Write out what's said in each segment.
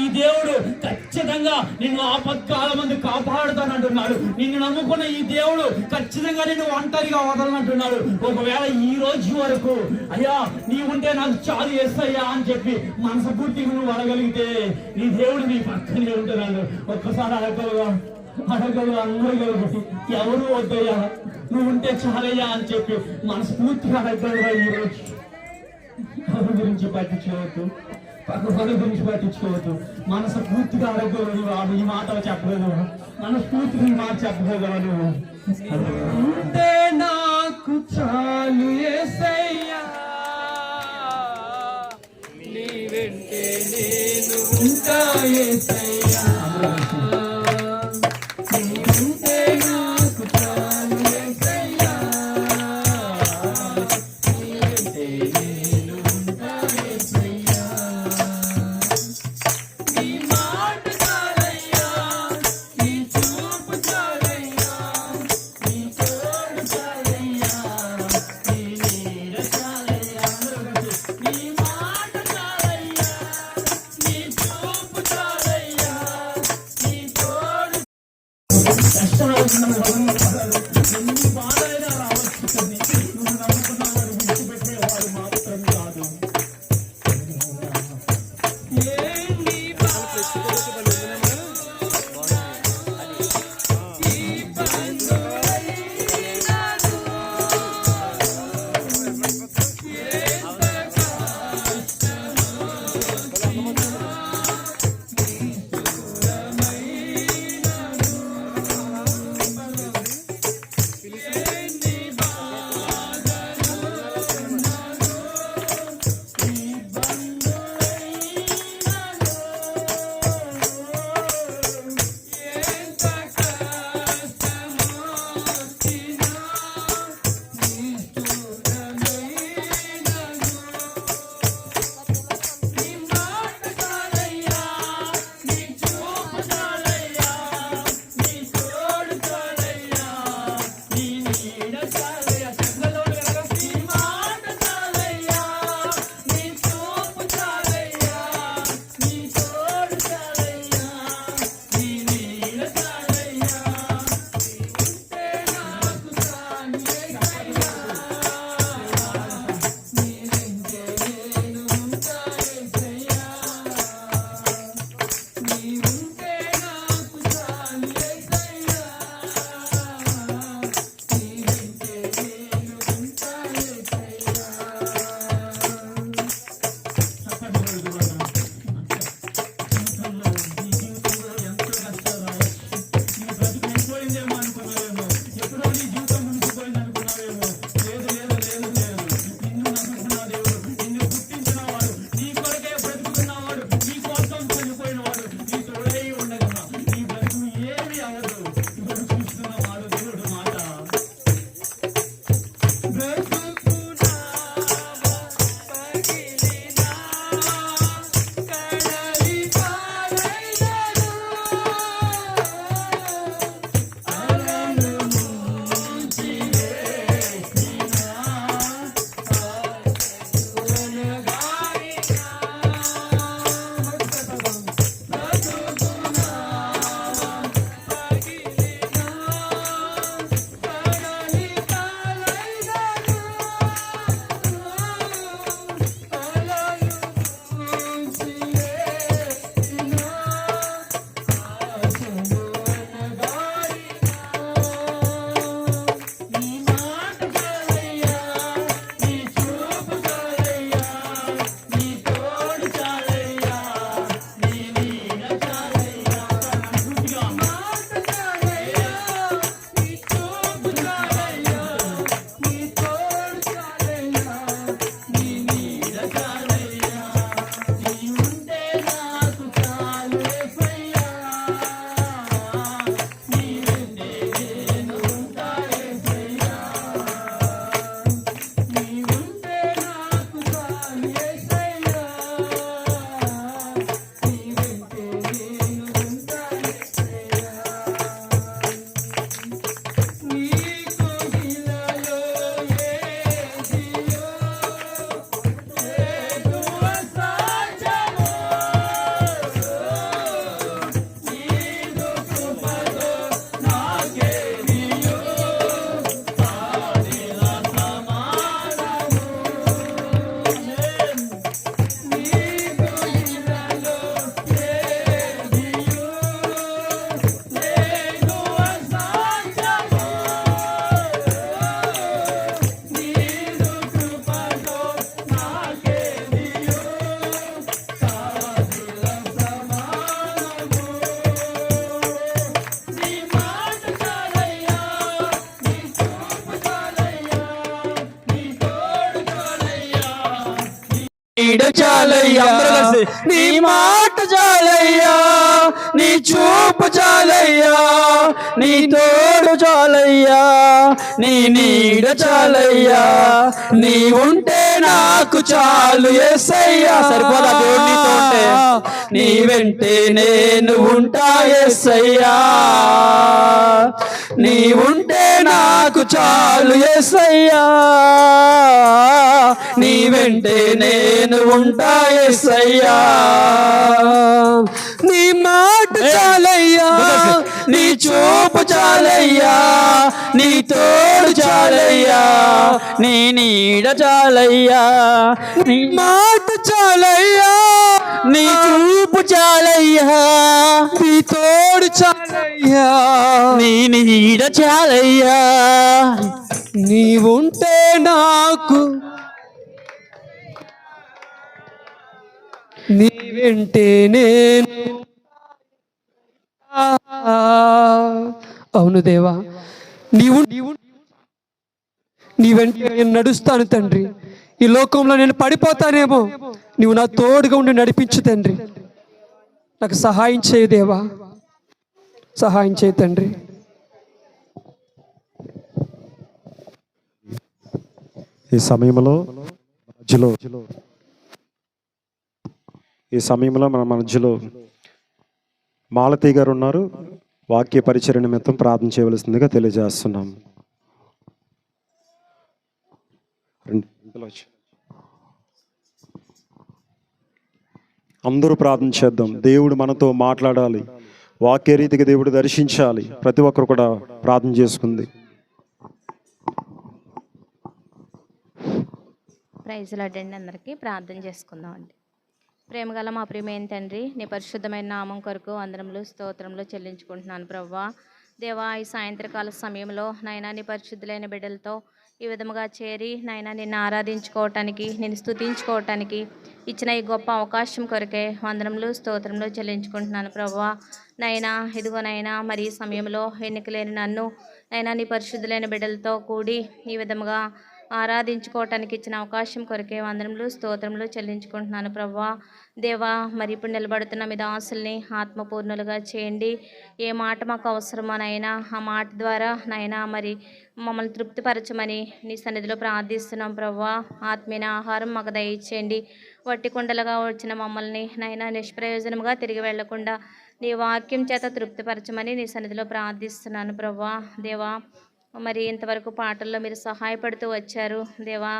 ఈ దేవుడు ఖచ్చితంగా నిన్ను ఆపత్కాల మంది కాపాడుతానంటున్నాడు. నిన్ను నమ్ముకున్న ఈ దేవుడు ఖచ్చితంగా నిన్ను ఒంటరిగా వదలనంటున్నాడు. ఒకవేళ ఈ రోజు వరకు అయ్యా నీ ఉంటే నాకు చాలు చేస్తాయ్యా అని చెప్పి మనసపూర్తిగా నువ్వు అడగలిగితే నీ దేవుడు నీ పక్కనే ఉంటున్నాడు. ఒక్కసారి అడగలుగా అడగలు అందరూ ఎవరు వద్దయ్యా? నువ్వు ఉంటే చాలయ్యా అని చెప్పి మనస్ఫూర్తిగా అడగలుగా ఈ రోజు? ఎవరి గురించి పట్టించుకోవద్దు. పక్క గురించి పట్టించుకోవద్దు. మనసు పూర్తిగా అడగలేదు వాడు ఈ మాట చెప్పలేదు మనస్ఫూర్తిగా ఈ మాట చెప్పలేదు నువ్వు. ఉంటే నాకు చాలు యేసయ్యా నీ వెంటే నేను ఉంటా నీ నీ మాట చాలయ్యా నీ చూపు చాలయ్యా నీ తోడు చాలయ్యా నీ నీడ చాలయ్యా నీ ఉంటే నాకు చాలు ఎస్సయ్యా సరిపోదా దేవుడు ఉంటే? నీ వెంటే నేను ఉంటా ఎస్సయ్యా నీ ఉంటే నాకు చాలు ఎస్సయ్యా నీ వెంటే నేను ఉంటా ఎస్సయ్యా నీ మాట చాలయ్యా. నీ చూపు చాలయ్యా. నీ తోడు చాలయ్యా. నీ నీడ చాలయ్యా. నీ మాట చాలయ్యా. నీ చూపు చాలయ్యా. నీ తోడు చాలయ్యా. నీ నీడ చాలయ్యా. నీవుంటే నాకు నీ వెంటే నేను అవును దేవా నీవు నీవు నీ వెంట నడుస్తాను తండ్రి. ఈ లోకంలో నేను పడిపోతానేమో. నీవు నా తోడుగా ఉండి నడిపించు తండ్రి. నాకు సహాయం చేయి దేవా. సహాయం చేయి తండ్రి. ఈ సమయంలో మధ్యలో ఈ సమయంలో మన మధ్యలో మాలతీ గారు ఉన్నారు. వాక్య పరిచయ నిమిత్తం ప్రార్థన చేయవలసిందిగా తెలియజేస్తున్నాం. రండి, ఇందులో అందరూ ప్రార్థన చేద్దాం. దేవుడు మనతో మాట్లాడాలి. వాక్యరీతిగా దేవుడు దర్శించాలి. ప్రతి ఒక్కరు కూడా ప్రార్థన చేసుకుంది. ప్రైజ్లు అటెండ్ అందరికీ ప్రార్థన చేసుకుందాం అండి. ప్రేమగల మా ప్రియమైన తండ్రి నీ పరిశుద్ధమైన నామం కొరకు అందరంలో స్తోత్రములు చెల్లించుకుంటున్నాను ప్రవ్వా. దేవా ఈ సాయంత్రకాల సమయంలో నాయన నీ పరిశుద్ధులైన బిడ్డలతో ఈ విధముగా చేరి నాయన నిన్ను ఆరాధించుకోవటానికి నేను స్తుతించుకోవటానికి ఇచ్చిన ఈ గొప్ప అవకాశం కొరకే వందనములు స్తోత్రములు చెల్లించుకుంటున్నాను ప్రభా నైనా ఇదిగో నైనా మరి ఈ సమయంలో ఎన్నికలేని నన్ను నైనా నీ పరిశుద్ధులైన బిడ్డలతో కూడి ఈ విధముగా ఆరాధించుకోవటానికి ఇచ్చిన అవకాశం కొరకే వందనములు స్తోత్రములు చెల్లించుకుంటున్నాను ప్రవ్వా దేవా మరి ఇప్పుడు నిలబడుతున్న మీ దాసుల్ని ఆత్మపూర్ణులుగా చేయండి. ఏ మాట మాకు అవసరమోనైనా ఆ మాట ద్వారా నైనా మరి మమ్మల్ని తృప్తిపరచమని నీ సన్నిధిలో ప్రార్థిస్తున్నాం ప్రవ్వా. ఆత్మీయ ఆహారం మాకు దయచేయండి. వట్టి కుండలుగా వచ్చిన మమ్మల్ని నైనా నిష్ప్రయోజనముగా తిరిగి వెళ్ళకుండా నీ వాక్యం చేత తృప్తిపరచమని నీ సన్నిధిలో ప్రార్థిస్తున్నాను ప్రవ్వా. దేవా మరి ఇంతవరకు పాటల్లో మీరు సహాయపడుతూ వచ్చారు. దేవా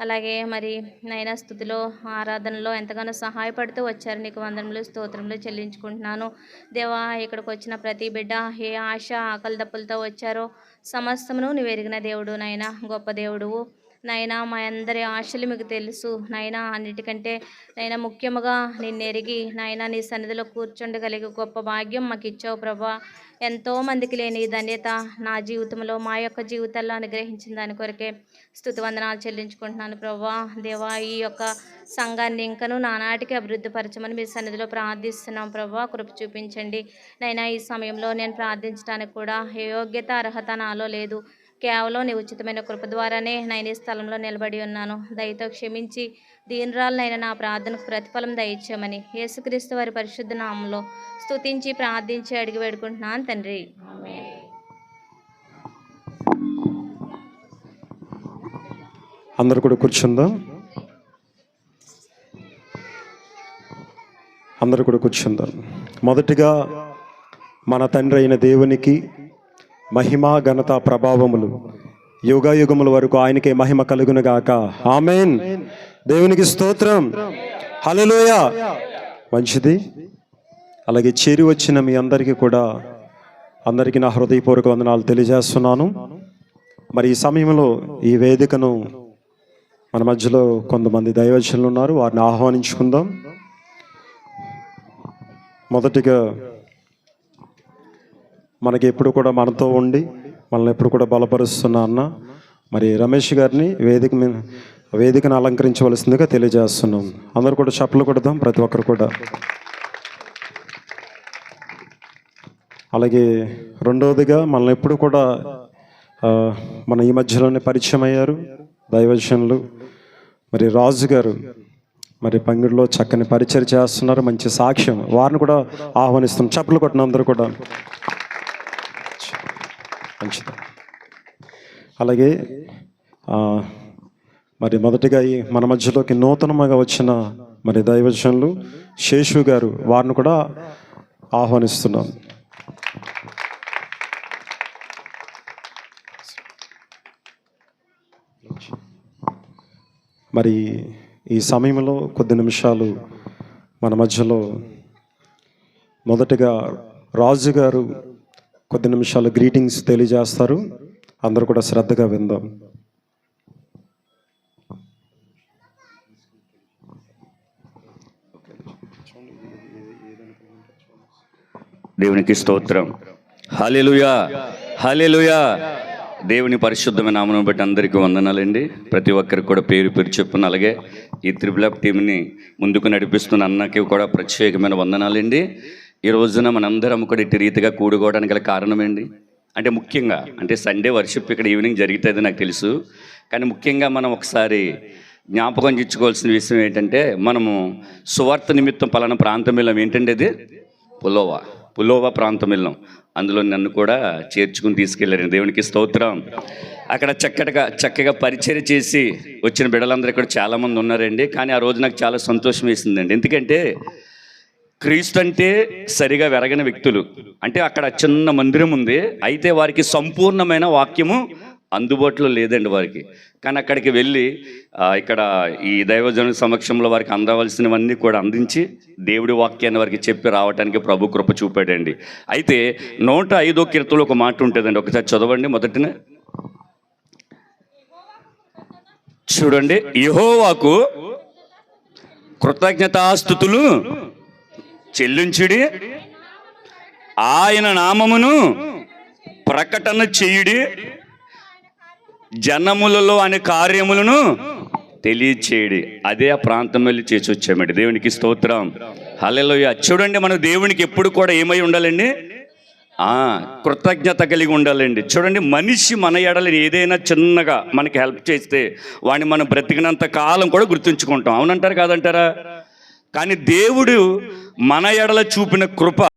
అలాగే మరి నైనా స్థుతిలో ఆరాధనలో ఎంతగానో సహాయపడుతూ వచ్చారు. నీకు వందనములు స్తోత్రములు చెల్లించుకుంటున్నాను. దేవా ఇక్కడికి వచ్చిన ప్రతి బిడ్డ ఏ ఆశ ఆకలి దప్పులతో వచ్చారో సమస్తమును నువ్వు ఎరిగిన దేవుడు నైనా గొప్ప దేవుడువు. నైనా మా అందరి ఆశలు మీకు తెలుసు. నైనా అన్నిటికంటే నైనా ముఖ్యముగా నిన్ను ఎరిగి నీ సన్నిధిలో కూర్చుండగలిగే గొప్ప భాగ్యం మాకు ఇచ్చావు ప్రభా. ఎంతో మందికి లేని ఈ ధన్యత నా జీవితంలో మా యొక్క జీవితాల్లో అనుగ్రహించిన దాని కొరకే స్థుతివందనాలు చెల్లించుకుంటున్నాను ప్రభా దేవా ఈ యొక్క సంఘాన్ని ఇంకను నానాటికి అభివృద్ధి పరచమని మీ సన్నిధిలో ప్రార్థిస్తున్నాం ప్రభా కృప చూపించండి. నైనా ఈ సమయంలో నేను ప్రార్థించడానికి కూడా యోగ్యత అర్హత నాలో లేదు. కేవలం నీ ఉచితమైన కృప ద్వారానే నేను ఈ స్థలంలో నిలబడి ఉన్నాను. దయతో క్షమించి దీనరాలనైనా నా ప్రార్థనకు ప్రతిఫలం దయచేయమని యేసుక్రీస్తు వారి పరిశుద్ధ నామంలో స్తుతించి ప్రార్థించి అడిగి వేడుకుంటున్నాను తండ్రి. అందరు కూడా కూర్చుందాం. అందరు కూడా కూర్చుందాం. మొదటిగా మన తండ్రి అయిన దేవునికి మహిమా ఘనత ప్రభావములు యుగయుగముల వరకు ఆయనకే మహిమ కలుగునగాక ఆమెన్. దేవునికి స్తోత్రం. హల్లెలూయా. మంచిది? అలాగే చేరి వచ్చిన మీ అందరికీ కూడా అందరికీ నా హృదయపూర్వక వందనాలు తెలియజేస్తున్నాను. మరి ఈ సమయంలో ఈ వేదికను మన మధ్యలో కొంతమంది దైవజనులు ఉన్నారు. వారిని ఆహ్వానించుకుందాం. మొదటిగా మనకి ఎప్పుడు కూడా మనతో ఉండి మనల్ని ఎప్పుడు కూడా బలపరుస్తున్న అన్న మరి రమేష్ గారిని వేదిక మీద వేదికను అలంకరించవలసిందిగా తెలియజేస్తున్నాం. అందరూ కూడా చప్పలు కొడదాం ప్రతి ఒక్కరు కూడా. అలాగే రెండవదిగా మనల్ని ఎప్పుడు కూడా మన ఈ మధ్యలోనే పరిచయం అయ్యారు దైవజనులు. మరి రాజు గారు మరి పంగిడిలో చక్కని పరిచయం చేస్తున్నారు మంచి సాక్ష్యం. వారిని కూడా ఆహ్వానిస్తున్నాం. చప్పలు కొట్టిన అందరూ కూడా. మంచిది అలాగే మరి మొదటిగా ఈ మన మధ్యలోకి నూతనంగా వచ్చిన మరి దైవజనులు శేషు గారు వారిని కూడా ఆహ్వానిస్తున్నాం. మరి ఈ సమయంలో కొద్ది నిమిషాలు మన మధ్యలో మొదటగా రాజు గారు కొద్ది నిమిషాలు గ్రీటింగ్స్ తెలియజేస్తారు. అందరూ కూడా శ్రద్ధగా విందాం. దేవునికి స్తోత్రం. హల్లెలూయా హల్లెలూయా దేవుని పరిశుద్ధమైన నామను బట్టి అందరికీ వందనాలండి. ప్రతి ఒక్కరికి కూడా పేరు పేరు చెప్పున అలాగే ఈ త్రిబుల్ అప్ టీంని ముందుకు నడిపిస్తున్న అన్నకి కూడా ప్రత్యేకమైన వందనాలండి. ఈ రోజున మనందరం కూడా ఇటు రీతిగా కూడుకోవడానికి గల కారణం ఏంటి? అంటే ముఖ్యంగా అంటే సండే వర్షిప్ ఇక్కడ ఈవినింగ్ జరుగుతుంది నాకు తెలుసు. కానీ ముఖ్యంగా మనం ఒకసారి జ్ఞాపకం తెచ్చుకోవాల్సిన విషయం ఏంటంటే మనము సువార్త నిమిత్తం పలానా ప్రాంతం వెళ్ళాం. ఏంటంటే అది? పులోవా పులోవా ప్రాంతం వెళ్ళాం. అందులో నన్ను కూడా చేర్చుకుని తీసుకెళ్ళారు దేవునికి స్తోత్రం. అక్కడ చక్కగా చక్కగా పరిచయం చేసి వచ్చిన బిడ్డలందరూ ఇక్కడ చాలామంది ఉన్నారండి. కానీ ఆ రోజు నాకు చాలా సంతోషం వేసిందండి. ఎందుకంటే క్రీస్తు అంటే సరిగా వెరగని వ్యక్తులు. అంటే అక్కడ చిన్న మందిరం ఉంది. అయితే వారికి సంపూర్ణమైన వాక్యము అందుబాటులో లేదండి వారికి. కానీ అక్కడికి వెళ్ళి ఇక్కడ ఈ దైవజన సమక్షంలో వారికి అందవలసినవన్నీ కూడా అందించి దేవుడి వాక్యాన్ని వారికి చెప్పి రావడానికి ప్రభు కృప చూపాడండి. అయితే నూట ఐదో కీర్తులు ఒక మాట ఉంటుందండి. ఒకసారి చదవండి మొదటిన. చూడండి. యహోవాకు కృతజ్ఞతాస్థుతులు. చెల్లించుడి. ఆయన నామమును ప్రకటన చేయుడి. జనములలో అనే కార్యములను తెలియచేయడి. అదే ఆ ప్రాంతం వెళ్ళి చేసి వచ్చామండి దేవునికి స్తోత్రం. హలలోయ చూడండి మనం దేవునికి ఎప్పుడు కూడా ఏమై ఉండాలండి? ఆ కృతజ్ఞత కలిగి ఉండాలండి. చూడండి మనిషి మన ఎడలని ఏదైనా చిన్నగా మనకి హెల్ప్ చేస్తే వాడిని మనం బ్రతికినంత కాలం కూడా గుర్తుంచుకుంటాం. అవునంటారు కాదంటారా? కానీ దేవుడు మన ఎడల చూపిన కృప